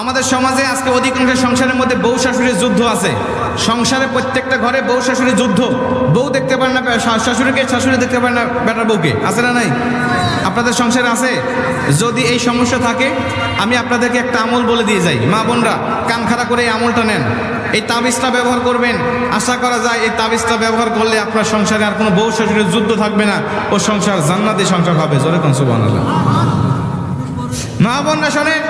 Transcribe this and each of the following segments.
আমাদের সমাজে আজকে অধিকাংশ সংসারের মধ্যে বউ শাশুড়ির যুদ্ধ আছে। সংসারে প্রত্যেকটা ঘরে বউ শাশুড়ির যুদ্ধ। বউ দেখতে পারে না শাশুড়িকে, শাশুড়ি দেখতে পারে না বেটার বউকে। আছে না নাই? আপনাদের সংসারে আছে? যদি এই সমস্যা থাকে, আমি আপনাদেরকে একটা আমল বলে দিয়ে যাই। মা বোনরা, কান খাড়া করে এই আমলটা নেন। এই তাবিজটা ব্যবহার করবেন। আশা করা যায় এই তাবিজটা ব্যবহার করলে আপনার সংসারে আর কোনো বউ শাশুড়ির যুদ্ধ থাকবে না। ও সংসার জান্নাতি সংসার হবে। জোরে কোন সুবহানাল্লাহ। মা বোনরা শোনেন,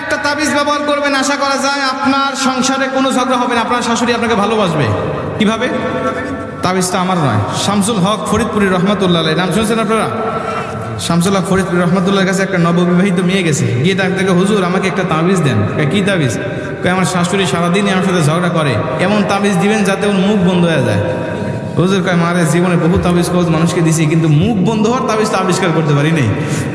একটা তাবিজ ব্যবহার করবেন, আশা করা যায় আপনার সংসারে কোনো ঝগড়া হবে না। আপনার শাশুড়ি আপনাকে ভালোবাসবে। কীভাবে? তাবিজটা আমার নয়। শামসুল হক ফরিদপুরি রহমতুল্লাহ। নাম শুনছেন আপনারা? শামসুল হক ফরিদপুরি রহমতুল্লাহর কাছে একটা নববিবাহিত মেয়ে গেছে। গিয়ে ডাক থেকে হুজুর, আমাকে একটা তাবিজ দেন। কি তাবিজ? আমার শাশুড়ি সারাদিনই আমার সাথে ঝগড়া করে। এমন তাবিজ দিবেন যাতে ওর মুখ বন্ধ হয়ে যায়। হুজুর কয়, মারে, জীবনে বহু তাবিজ কবজ মানুষকে দিছি, কিন্তু মুখ বন্ধ হওয়ার তাবিজ তাবিজটা আবিষ্কার করতে পারি নাই।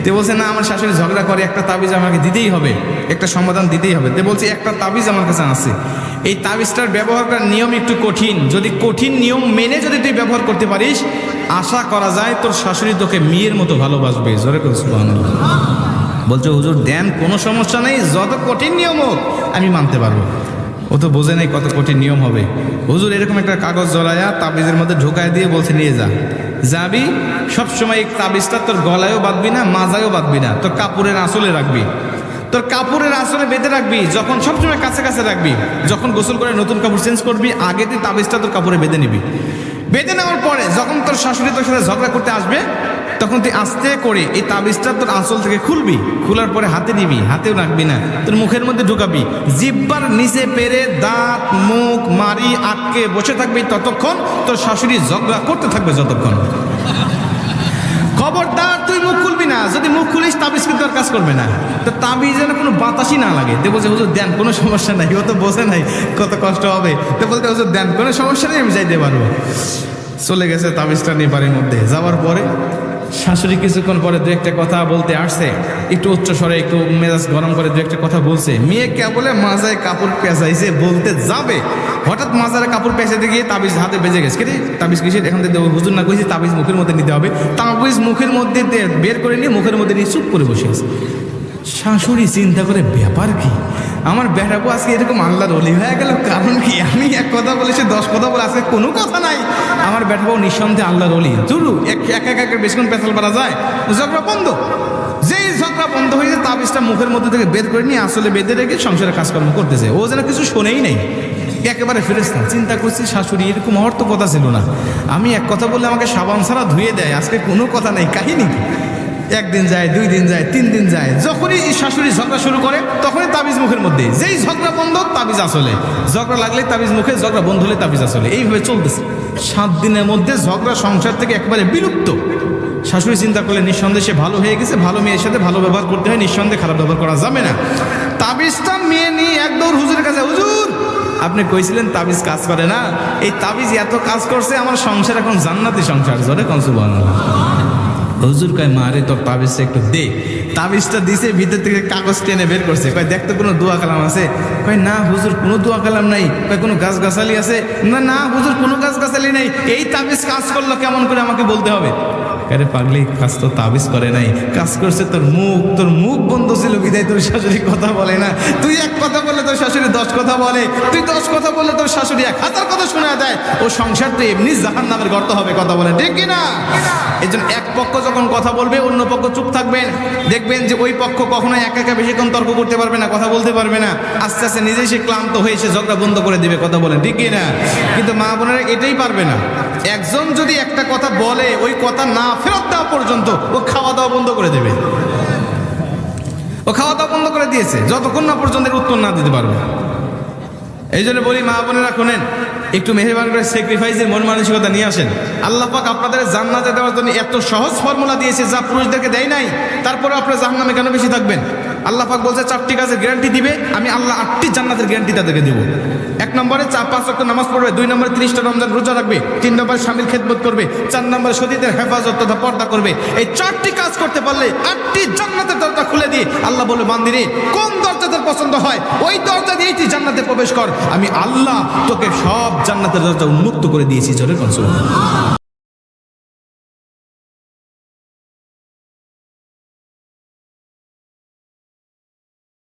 তে বলছে, না, আমার শাশুড়ি ঝগড়া করে, একটা তাবিজ আমাকে দিতেই হবে, একটা সমাধান দিতেই হবে। তে বলছে, একটা তাবিজ আমার কাছে আছে। এই তাবিজটার ব্যবহার করার নিয়ম একটু কঠিন। যদি কঠিন নিয়ম মেনে যদি তুই ব্যবহার করতে পারিস, আশা করা যায় তোর শাশুড়ি তোকে মেয়ের মতো ভালোবাসবে। জোরে বলছে, হুজুর, দেন, কোনো সমস্যা নেই, যত কঠিন নিয়ম হোক, আমি মানতে পারব। ও তো বোঝে নাই কত কঠিন নিয়ম হবে। হুজুর, এরকম একটা কাগজ জড়ায়া তাবিজের মধ্যে ঢোকায় দিয়ে বলছে, নিয়ে যা। যাবি? সবসময় এই তাবিজটা তোর গলায়ও বাঁধবি না, মাজায়ও বাঁধবি না। তোর কাপড়ের আঁচলে রাখবি। তোর কাপড়ের আঁচলে বেঁধে রাখবি, যখন সবসময় কাছে কাছে রাখবি। যখন গোসল করে নতুন কাপড় চেঞ্জ করবি, আগে তুই তাবিজটা তোর কাপড়ে বেঁধে নিবি। বেঁধে নেওয়ার পরে যখন তোর শাশুড়ি তোর সাথে ঝগড়া করতে আসবে তখন তুই আস্তে করে এই তাবিজটা তোর আঁচল থেকে খুলবি, খোলার পরে হাতে নিবি, হাতেও রাখবি না। তোর মুখের মধ্যে ঢুকাবি। জিব্বার নিচে পেরে দাঁত, মুখ মারি আটকে বসে থাকবি ততক্ষণ তোর শাশুড়ি ঝগড়া করতে থাকবে যতক্ষণ। খবরদার, তুই মুখ খুলবি না। যদি মুখ খুলিস, তাবিজ কিন্তু আর কাজ করবে না। তো তাবিজ যেন কোনো বাতাসই না লাগে। দেবো যে হুজুর, দেন, কোনো সমস্যা নাই। ও তো বোঝে নাই, কত কষ্ট হবে। তো বলতে হুজুর, দেন, কোনো সমস্যা নেই, আমি যাইতে পারব। চলে গেছে তাবিজটা নিয়ে বাড়ির মধ্যে। যাওয়ার পরে শাশুড়ি কিছুক্ষণ পরে দু একটা কথা বলতে আসছে। একটু উচ্চ স্বরে, একটু মেজাজ গরম করে দু একটা কথা বলছে। মেয়ে কে বলে মাজায় কাপড় পেঁচাইছে বলতে যাবে। হঠাৎ মাজারে কাপড় পেঁচাতে গিয়ে তাবিজ হাতে বেজে গেছে। কি রে? তাবিজ কিসের? এখান থেকে হুজুর না কইছি তাবিজ মুখের মধ্যে নিতে হবে। তাবিজ মুখের মধ্যে বের করে নিয়ে মুখের মধ্যে নিয়ে চুপ করে বসে আছে। শাশুড়ি চিন্তা করে, ব্যাপার কি? আমার বেটাবু আজকে এরকম আল্লাহর অলি হয়ে গেল। কারণ কি? আমি এক কথা বলেছি দশ কথা বলে, আজকে কোনো কথা নাই। আমার বেটাবু নিঃসন্দেহে আল্লাহর অলি জুরু এক এক এক বেশিক্ষণ পেছাল পারা যায়। ঝগড়া বন্ধ। যেই ঝগড়া বন্ধ হয়ে যায়, তাবিজটা মুখের মধ্যে থেকে বের করে নিয়ে আসলে বেঁধে রেখে সংসারে কাজকর্ম করতেছে। ও যেন কিছু শোনেই নেই। একেবারে ফেরেস্তা চিন্তা করছি, শাশুড়ি, এরকম তো কথা ছিল না। আমি এক কথা বললে আমাকে সাবান ছাড়া ধুয়ে দেয়। আজকে কোনো কথা নেই। কাহিনী? একদিন যায়, দুই দিন যায়, তিন দিন যায়। যখনই শাশুড়ি ঝগড়া শুরু করে, তখনই তাবিজ মুখের মধ্যে যেই ঝগড়া বন্ধ, তাবিজ আসলে। ঝগড়া লাগলে তাবিজ মুখে, ঝগড়া বন্ধ হলে তাবিজ আসলে। এইভাবে চলতেছে। সাত দিনের মধ্যে ঝগড়া সংসার থেকে একবারে বিলুপ্ত। শাশুড়ি চিন্তা করলে নিঃসন্দেহে ভালো হয়ে গেছে, ভালো মেয়ের সাথে ভালো ব্যবহার করতে হয়, নিঃসন্দেহে খারাপ ব্যবহার করা যাবে না। তাবিজটা মেয়ে নিয়ে এক দৌড় হুজুরের কাছে, হুজুর, আপনি কইছিলেন তাবিজ কাজ করে না? এই তাবিজ এত কাজ করছে, আমার সংসার এখন জান্নাতি সংসার, জোরে কনসুবান হুজুর কয় মারে তোর তাবিজটা একটু দে। তাবিজটা দিছে, ভিতর থেকে কাগজ টেনে বের করছে। কয় দেখতে কোনো দোয়া কালাম আছে। কয়, না হুজুর, কোনো দোয়া কালাম নাই। কয়, কোনো গাছ গাছালি আছে? না না হুজুর, কোনো গাছ গাছালি নাই। এই তাবিজ কাজ করল কেমন করে আমাকে বলতে হবে? আরে পাগলি, কাজ তো তাবিজ করে নাই। কাজ করছে তোর মুখ তোর মুখ বন্ধ ছিল বিদায়, তোর শাশুড়ি কথা বলে না। তুই এক কথা বললে তোর শাশুড়ি দশ কথা বলে, তুই দশ কথা বললে তোর শাশুড়ি এক হাজার কথা শোনা দেয়। ও সংসার তো এমনি জাহান নামের গর্ত হবে, কথা বলে, ঠিক কিনা এই জন্য এক পক্ষ যখন কথা বলবে, অন্য পক্ষ চুপ থাকবেন। দেখবেন যে ওই পক্ষ কখনো একা একা বেশিক্ষণ তর্ক করতে পারবে না, কথা বলতে পারবে না। আস্তে আস্তে নিজেই সে ক্লান্ত হয়ে সে ঝগড়া বন্ধ করে দিবে, কথা বলে, ঠিক কিনা কিন্তু মা বোনেরা এটাই পারবে না। একজন যদি একটা কথা বলে, ওই কথা না ফেরত দেওয়া পর্যন্ত ও খাওয়া দাওয়া বন্ধ করে দেবে। ও খাওয়া দাওয়া বন্ধ করে দিয়েছে, যতক্ষণ না পর্যন্ত উত্তর না দিতে পারবে। এই জন্য বলি, মা বোনেরা শোনেন, একটু মেহরবান করে স্যাক্রিফাইসের মন মানসিকতা নিয়ে আসেন। আল্লাহ পাক আপনাদের জান্নাতে দেওয়ার জন্য এত সহজ ফর্মুলা দিয়েছে যা পুরুষদেরকে দেয় নাই তারপরে আপনার জাহান্নামে কেন বেশি থাকবেন? আল্লাহ পাক বলছে, চারটি কাজের গ্যারান্টি দিবে, আমি আল্লাহ আটটি জান্নাতের গ্যারান্টি তাদেরকে দেবো। এক নম্বরে চার, পাঁচ রক্ত নামাজ পড়বে, দুই নম্বরে তিরিশটা রমজান রোজা রাখবে, তিন নম্বরে স্বামীর খেদমত করবে, চার নম্বরে সতীদের হেফাজত তথা পর্দা করবে। এই চারটি কাজ করতে পারলে আটটি জান্নাতের দরজা খুলে দিয়ে আল্লাহ বলে বান্দিরে কোন দরজা তোর পছন্দ হয়? ওই দরজা দিয়েই তুই জান্নাতে প্রবেশ কর। আমি আল্লাহ তোকে সব জান্নাতের দরজা উন্মুক্ত করে দিয়েছি, জোরে কনসুল